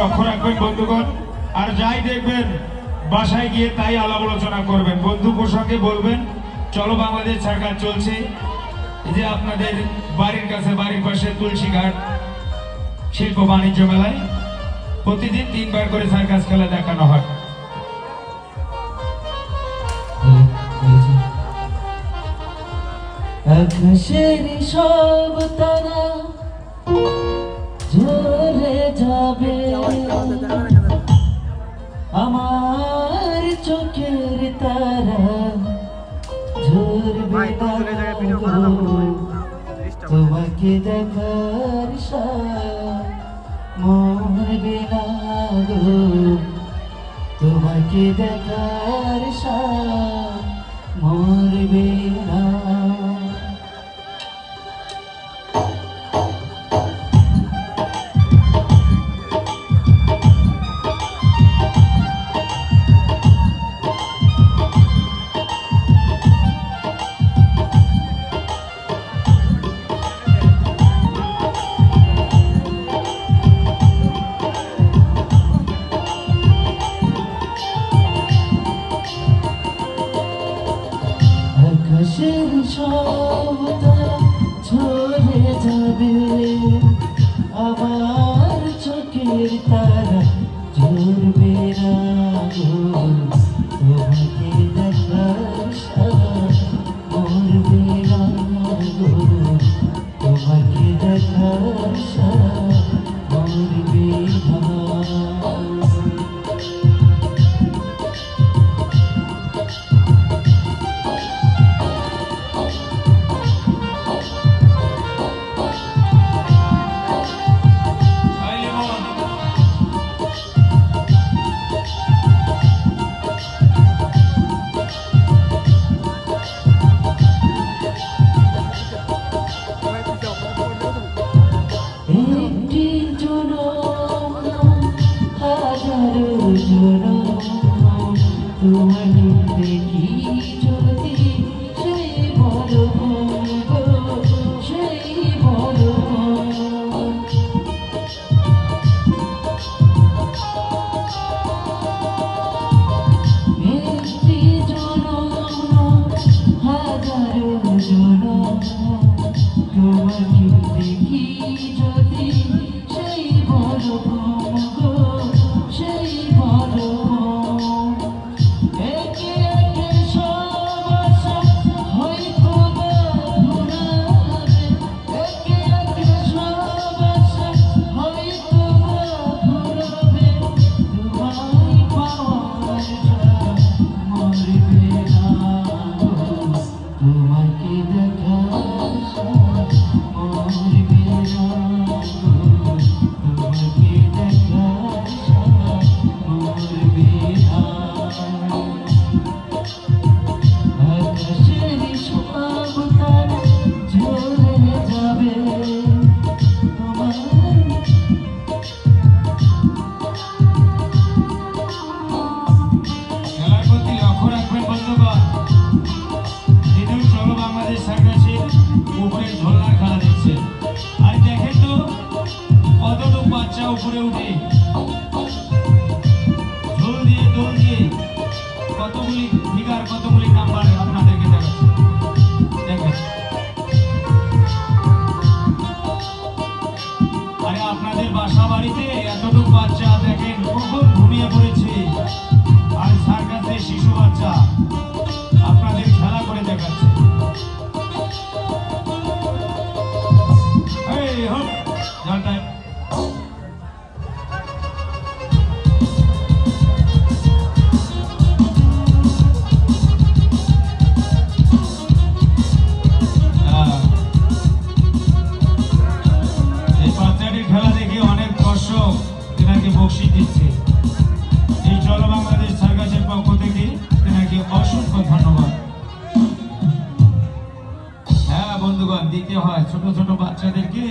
লক্ষ্য রাখবেন বন্ধুগণ। আর যাই দেখবেন, বাসায় গিয়ে তাই আলাপ আলোচনা করবেন। বন্ধু প্রসঙ্গে বলবেন, চলো বাংলাদেশ সরকার চলছে। যে আপনাদের বাড়ির কাছে, বাড়ির পাশে তুলসী ঘাট, শিল্প বাণিজ্য মেলায় প্রতিদিন তিনবার করে সার্কাস খেলা দেখানো হয়। আকাশের সব তারা যাবে। আমার চোখের তারা ঝরবে তোমাকে দেখার মরবে না গো তোমাকে দেখার মরবে না তারা ঝরে যাবে আমার চোখের তারা। তোমাকে দেখি কতগুলি ফিগার কতগুলি নাম্বার আপনাদেরকে দেখাচ্ছি। দেখেন। আরে আপনাদের বাসা বাড়িতে এতটুকু বাচ্চা, দেখেন, কখন ঘুমিয়ে পড়েছে। আর সার্কাসে শিশু বাচ্চা। আপনাদের খেলা করে দেখাচ্ছে। দিতে হয় ছোট ছোট বাচ্চাদেরকে